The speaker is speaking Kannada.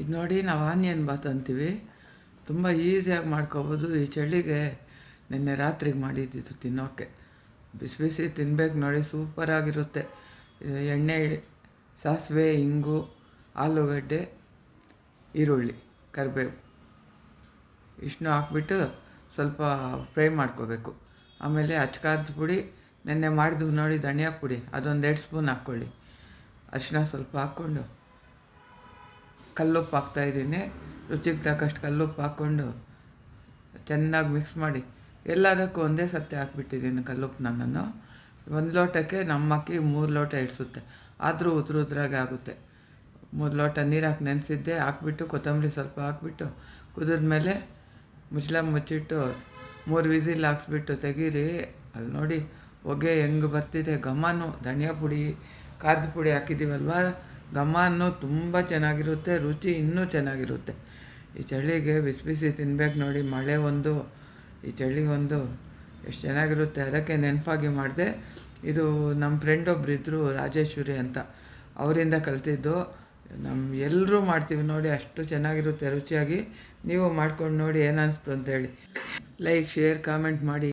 ಇದು ನೋಡಿ ನಾವು ಆನಿಯನ್ ಬಾತ್ ಅಂತೀವಿ. ತುಂಬ ಈಸಿಯಾಗಿ ಮಾಡ್ಕೋಬೋದು. ಈ ಚಳಿಗೆ ನಿನ್ನೆ ರಾತ್ರಿಗೆ ಮಾಡಿದ್ದಿದ್ದು ತಿನ್ನೋಕ್ಕೆ ಬಿಸಿ ಬಿಸಿ ತಿನ್ಬೇಕು ನೋಡಿ ಸೂಪರಾಗಿರುತ್ತೆ ಎಣ್ಣೆ, ಸಾಸಿವೆ, ಇಂಗು, ಆಲೂಗಡ್ಡೆ, ಈರುಳ್ಳಿ, ಕರಿಬೇವು ಇಷ್ಟು ಹಾಕ್ಬಿಟ್ಟು ಸ್ವಲ್ಪ ಫ್ರೈ ಮಾಡ್ಕೋಬೇಕು. ಆಮೇಲೆ ಅಚ್ಕಾರದ ಪುಡಿ, ನೆನ್ನೆ ಮಾಡಿದ್ವು ನೋಡಿ ಧನಿಯಾ ಪುಡಿ. ಅದೊಂದು ಎರಡು ಸ್ಪೂನ್ ಹಾಕ್ಕೊಳ್ಳಿ. ಅರಿಶಿನ ಸ್ವಲ್ಪ ಹಾಕ್ಕೊಂಡು ಕಲ್ಲುಪ್ಪು ಹಾಕ್ತಾಯಿದ್ದೀನಿ ರುಚಿಗೆ ತಕ್ಕಷ್ಟು ಕಲ್ಲುಪ್ಪು ಹಾಕ್ಕೊಂಡು ಚೆನ್ನಾಗಿ ಮಿಕ್ಸ್ ಮಾಡಿ. ಎಲ್ಲದಕ್ಕೂ ಒಂದೇ ಸತ್ತೆ ಹಾಕ್ಬಿಟ್ಟಿದ್ದೀನಿ ಕಲ್ಲುಪ್ಪನ್ನ ನಾನು ಒಂದು ಲೋಟಕ್ಕೆ ನಮ್ಮ ಅಕ್ಕಿ ಮೂರು ಲೋಟ ಇಡಿಸುತ್ತೆ. ಆದರೂ ಉದುರು ಉದ್ರಾಗೆ ಆಗುತ್ತೆ. ಮೂರು ಲೋಟ ನೀರು ಹಾಕಿ ನೆನೆಸಿದ್ದೆ, ಹಾಕ್ಬಿಟ್ಟು ಕೊತ್ತಂಬರಿ ಸ್ವಲ್ಪ ಹಾಕ್ಬಿಟ್ಟು ಕುದಿದ್ಮೇಲೆ ಮುಚ್ಚಳ ಮುಚ್ಚಿಟ್ಟು ಮೂರು ವಿಸಿಲ್ ಹಾಕ್ಸ್ಬಿಟ್ಟು ತೆಗೀರಿ. ಅಲ್ಲಿ ನೋಡಿ, ಹೊಗೆ ಹೆಂಗೆ ಬರ್ತಿದೆ ಘಮನು. ಧನಿಯಾ ಪುಡಿ, ಖಾರದ ಪುಡಿ ಹಾಕಿದ್ದೀವಲ್ವ ಘಮನು ತುಂಬ ಚೆನ್ನಾಗಿರುತ್ತೆ, ರುಚಿ ಇನ್ನೂ ಚೆನ್ನಾಗಿರುತ್ತೆ. ಈ ಚಳಿಗೆ ಬಿಸಿ ಬಿಸಿ ತಿನ್ಬೇಕು ನೋಡಿ, ಮಳೆ ಒಂದು, ಈ ಚಳಿ ಒಂದು, ಎಷ್ಟು ಚೆನ್ನಾಗಿರುತ್ತೆ. ಅದಕ್ಕೆ ನೆನಪಾಗಿ ಮಾಡಿದೆ, ಇದು ನಮ್ಮ ಫ್ರೆಂಡ್ ಒಬ್ರು ಇದ್ದರು ರಾಜೇಶ್ವರಿ ಅಂತ. ಅವರಿಂದ ಕಲಿತಿದ್ದು. ನಮ್ಮ ಎಲ್ಲರೂ ಮಾಡ್ತೀವಿ ನೋಡಿ, ಅಷ್ಟು ಚೆನ್ನಾಗಿರುತ್ತೆ ರುಚಿಯಾಗಿ. ನೀವು ಮಾಡ್ಕೊಂಡು ನೋಡಿ ಏನನ್ನಿಸ್ತು ಅಂತೇಳಿ. ಲೈಕ್ ಶೇರ್ ಕಾಮೆಂಟ್ ಮಾಡಿ.